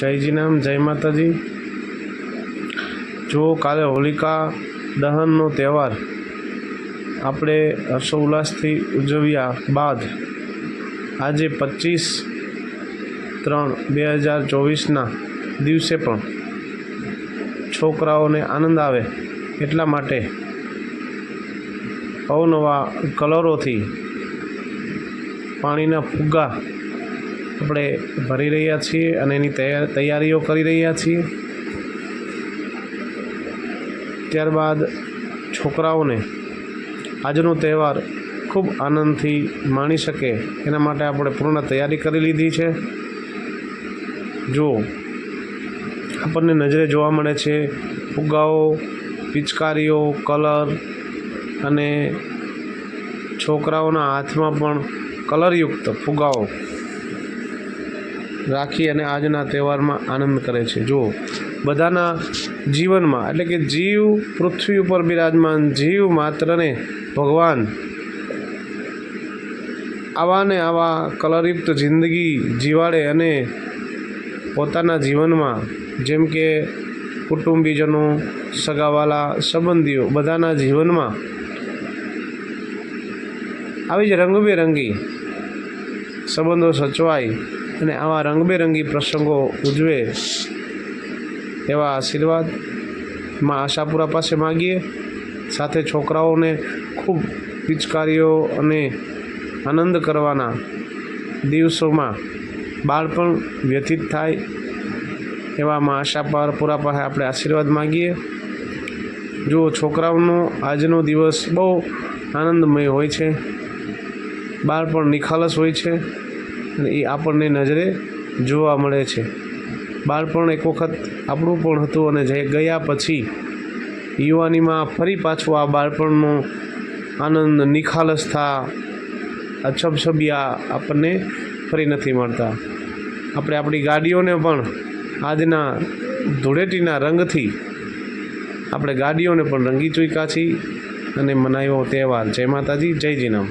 જયજી નામ, જય માતાજી. જો કાલે હોલિકા દહનનો તહેવાર. આપણે હર્ષોલ્લાસથી ઉજવ્યા બાદ આજે પચીસ ત્રણ બે હજાર ચોવીસના દિવસે પણ છોકરાઓને આનંદ આવે એટલા માટે અવનવા કલરોથી પાણીના ફુગ્ગા આપણે ભરી રહ્યા છીએ અને એની તૈયાર તૈયારીઓ કરી રહ્યા છીએ. ત્યારબાદ છોકરાઓને આજનો તહેવાર ખૂબ આનંદથી માણી શકે એના માટે આપણે પૂર્ણ તૈયારી કરી લીધી છે. જો આપણને નજરે જોવા મળે છે, ફુગ્ગાઓ, પિચકારીઓ, કલર અને છોકરાઓના હાથમાં પણ કલરયુક્ત ફુગ્ગાઓ રાખી અને આજના તહેવારમાં આનંદ કરે છે. જો બધાના જીવનમાં, એટલે કે જીવ પૃથ્વી ઉપર બિરાજમાન, જીવ માત્રને ભગવાન આવા ને આવા કલરયુક્ત જિંદગી જીવાડે અને પોતાના જીવનમાં, જેમ કે કુટુંબીજનો, સગાવાલા, સંબંધીઓ, બધાના જીવનમાં આવી જ રંગબેરંગી સંબંધો સચવાય અને આવા રંગબેરંગી પ્રસંગો ઉજવે એવા આશીર્વાદમાં આશાપુરા પાસે માગીએ. સાથે છોકરાઓને ખૂબ પિચકારીઓ અને આનંદ કરવાના દિવસોમાં બાળપણ વ્યતીત થાય એવામાં આશાપુરા પાસે આપણે આશીર્વાદ માગીએ. જો છોકરાઓનો આજનો દિવસ બહુ આનંદમય હોય છે, બાળપણ નિખાલસ હોય છે અને એ આપણને નજરે જોવા મળે છે. બાળપણ એક વખત આપણું પણ હતું અને જે ગયા પછી યુવાનીમાં ફરી પાછું આ બાળપણનો આનંદ, નિખાલસતા, અછબછબિયા આપણને ફરી નથી મળતા. આપણે આપણી ગાડીઓને પણ આજના ધૂળેટીના રંગથી આપણે ગાડીઓને પણ રંગી ચૂક્યા છીએ અને મનાવ્યો તહેવાર. જય માતાજી, જય જીનામ.